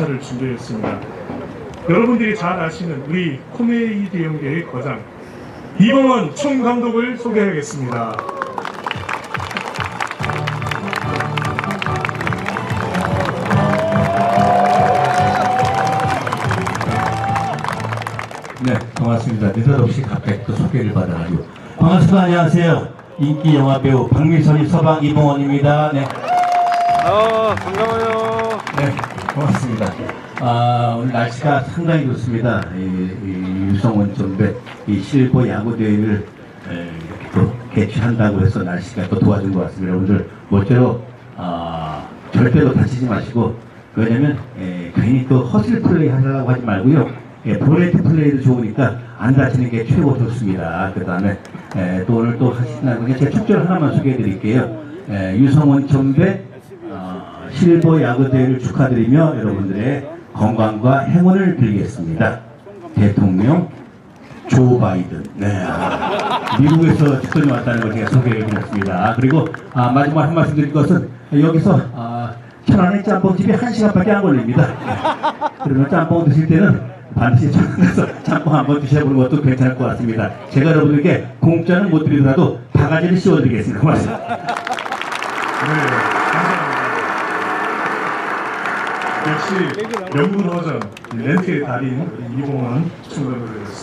인사를 준비했습니다. 여러분들이 잘 아시는 우리 코미디 연계의 거장 이봉원 총감독을 소개하겠습니다. 네, 반갑습니다. 느닷 없이 갑자기 또 소개를 받아가지고. 반갑습니다. 안녕하세요. 인기 영화 배우 박미선이 서방 이봉원입니다. 네, 아 반가워요. 네, 고맙습니다. 아, 오늘 날씨가 상당히 좋습니다. 이, 이 유성원 전배 이 실버 야구 대회를 에, 이렇게 또 개최한다고 해서 날씨가 또 도와준 것 같습니다. 여러분들 모쪼록 아, 절대로 다치지 마시고 왜냐면 에, 괜히 또 허슬 플레이 하려고 하지 말고요. 예, 볼레트 플레이도 좋으니까 안 다치는 게 최고 좋습니다. 그 다음에 또 오늘 또 하신다는 게제 축절 하나만 소개해 드릴게요. 에, 유성원 전배 어, 실버 야구 대회를 축하드리며 여러분들의 건강과 행운을 빌겠습니다. 대통령 조 바이든. 네. 아, 미국에서 축전이 왔다는 걸 제가 소개해 드렸습니다. 그리고 아, 마지막 한 말씀 드릴 것은 여기서 아, 천안의 짬뽕집이 한 시간밖에 안 걸립니다. 그러면 짬뽕 드실 때는 반드시 천안에서 짬뽕 한번 드셔보는 것도 괜찮을 것 같습니다. 제가 여러분들께 공짜는 못 드리더라도 바가지를 씌워드리겠습니다. 고맙습니다. 네, 역시 명문 허전 렌트의 달인 이봉원 총감독이었습니다.